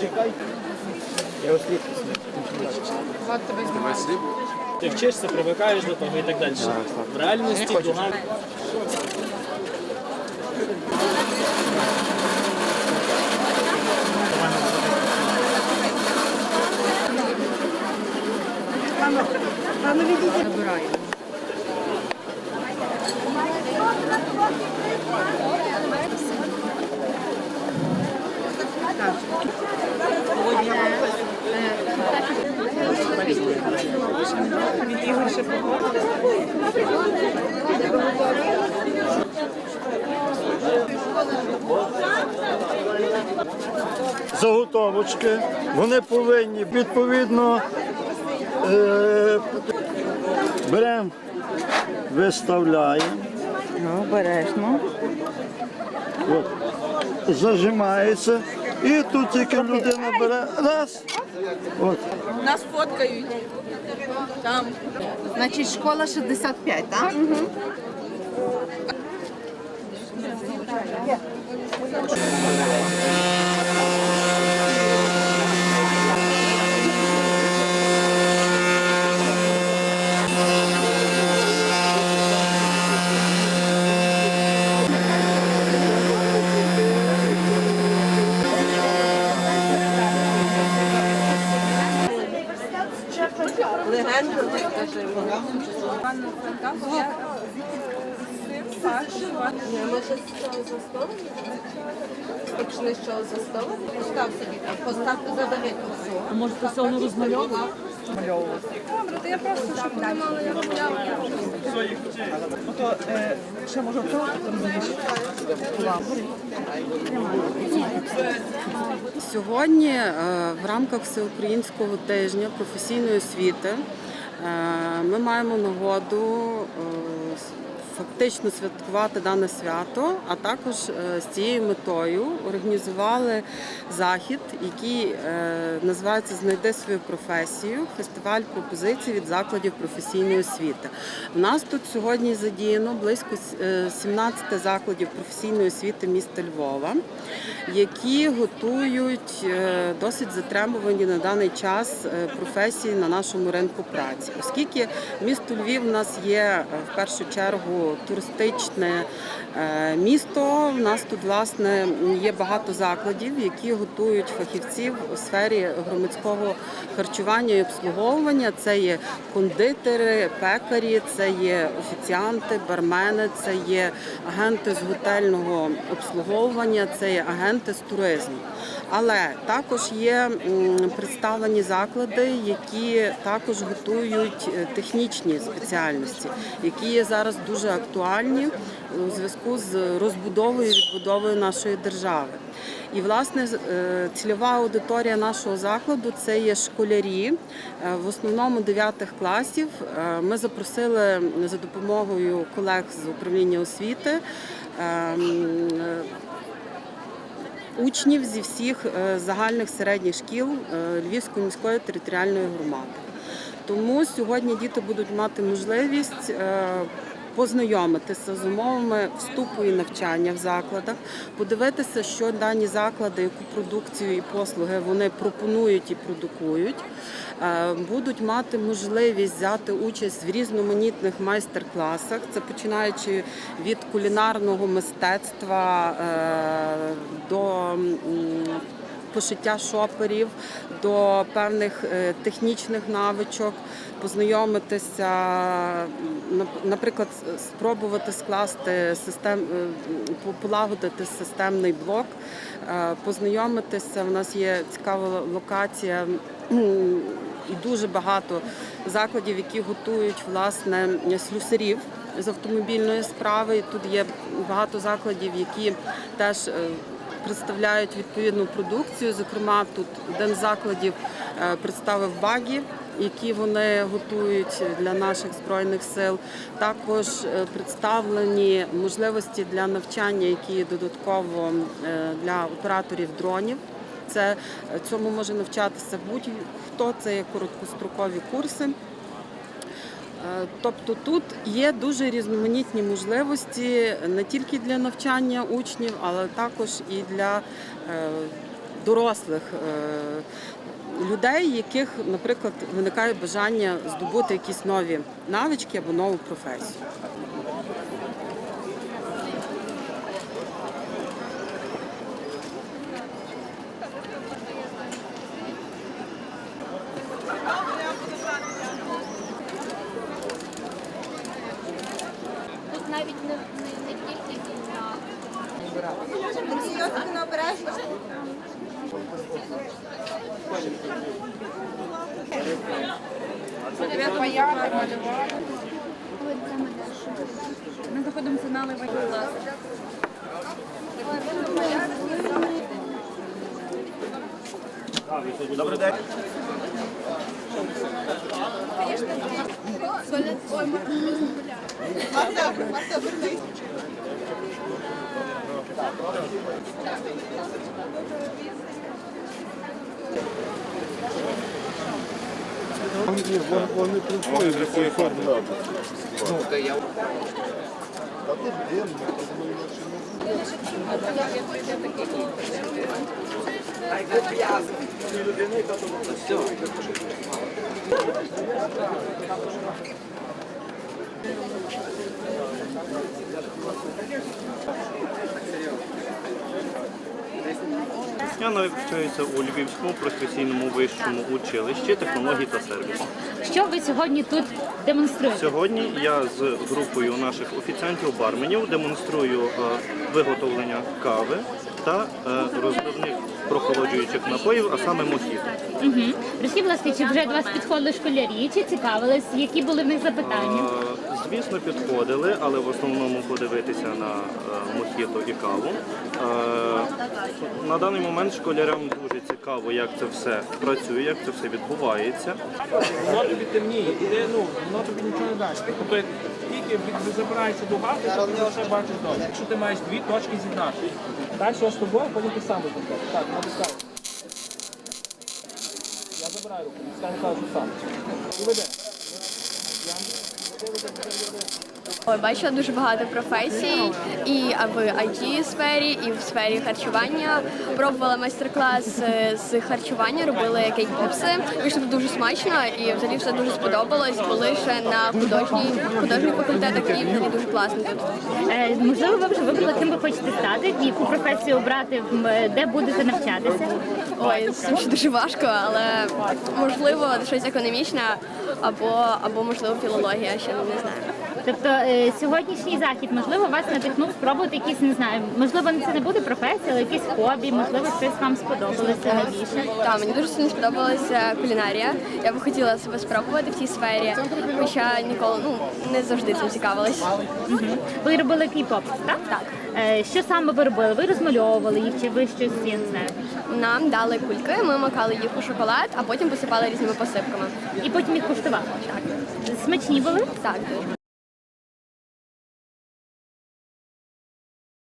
Чекай. Я осліп. Влад тебе знімає. Ти вчишся, привикаєш до того і так далі. В реальності дуга заготовочки. Вони повинні відповідно е, беремо, виставляємо, Ну, обережно. от, зажимається. І тут тільки людина бере раз. От, Нас фоткають. Там. Значить, школа 65, так? Легенда. Ми ще з цього за столом. З цього за столом. Постав собі там, постав задави курсу. А може ти все розмальовував? Добре, то я просто, щоб вони мали я розмальовувала. Сьогодні е, в рамках всеукраїнського тижня професійної освіти е, ми маємо нагоду е, фактично святкувати дане свято, а також е, з цією метою організували захід, який е, називається Знайди свою професію фестиваль пропозицій від закладів професійної освіти. У нас тут сьогодні задіяно близько е, 17 закладів професійної освіти міста Львова, які готують е, досить затребувані на даний час е, професії на нашому ринку праці, оскільки місто Львів у нас є е, в першу чергу туристичне е, місто. У нас тут власне є багато закладів, які готують фахівців у сфері громадського харчування і обслуговування. Це є кондитери, пекарі, це є офіціанти, бармени, це є агенти з готельного обслуговування, це є агенти з туризму. Але також є представлені заклади, які також готують е, технічні спеціальності, які є зараз дуже актуальні у зв'язку з розбудовою і відбудовою нашої держави. І власне е, цільова аудиторія нашого закладу це є школярі, е, в основному 9 класів. Е, Ми запросили за допомогою колег з управління освіти. ем, Учнів зі всіх загальних середніх шкіл Львівської міської територіальної громади. Тому сьогодні діти будуть мати можливість познайомитися з умовами вступу і навчання в закладах, подивитися, що дані заклади, яку продукцію і послуги вони пропонують і продукують. Е, Будуть мати можливість взяти участь в різноманітних майстер-класах. Це починаючи від кулінарного мистецтва е, до пошиття шоперів, до певних е, технічних навичок, познайомитися, нап- наприклад, спробувати скласти систем, е, полагодити системний блок, е, познайомитися. У нас є цікава локація. І дуже багато закладів, які готують власне слюсарів з автомобільної справи. І тут є багато закладів, які теж представляють відповідну продукцію. Зокрема, тут один з закладів е, представив багі які вони готують для наших збройних сил. Також е, представлені можливості для навчання, які додатково е, для операторів дронів. Це цьому може навчатися будь-хто. Це є короткострокові курси. Е, Тобто тут є дуже різноманітні можливості не тільки для навчання учнів, але також і для е, дорослих е, людей, яких, наприклад, виникає бажання здобути якісь нові навички або нову професію. Навіть не, не, не тільки війна. Ми знаходимося на Ливані. Я навчаюся у Львівському професійному вищому училищі технологій та сервісу. Що ви сьогодні тут демонструєте? Сьогодні я з групою наших офіціантів-барменів демонструю е, виготовлення кави та е, розливних прохолоджуючих напоїв, а саме мохіто. Угу. Розкажіть, будь ласка, чи вже до вас підходили школярі, чи цікавились, які були в них запитання? Е, Звісно, підходили, але в основному подивитися на е, мохіто і каву. Е, На даний момент школярам дуже цікаво, як це все працює, як це все відбувається. Воно тобі темніє, іде, ну, воно тобі нічого не дасть. Тобто, тільки від- забирається дуга, ти тобі все бачиш добре. Якщо ти маєш дві точки з'єднати, далі з тобою, потім ти сам випускаєш. Так, Yazı bravo. İstersen sağ ol. Güvede. Ой, Бачила дуже багато професій і в it сфері, і в сфері харчування. Пробувала майстер-клас е, з харчування, робили кейк-попси. Вийшло дуже смачно і взагалі все дуже сподобалось. Були ще на художній художніх факультетах і взагалі дуже класно тут. Е, можливо, ви вже вибрали, ким ви хочете стати, яку професію обрати, е, де будете навчатися? Ой, ще дуже важко, але можливо щось економічне або або можливо філологія, ще не знаю. Тобто е, сьогоднішній захід, можливо, вас надихнув спробувати якісь, не знаю, можливо, це не буде професія, але якісь хобі, можливо, щось вам сподобалося найбільше. Так, мені дуже сильно сподобалася кулінарія. Я б хотіла себе спробувати в цій сфері, хоча ніколи ну не завжди цим цікавилась. Мгм. Ви робили кей-поп, так? Так. Е, Що саме ви робили? Ви розмальовували їх, чи ви щось я не знаю? Нам дали кульки, ми макали їх у шоколад, а потім посипали різними посипками. І потім їх куштували. Смачні були? Так, дуже.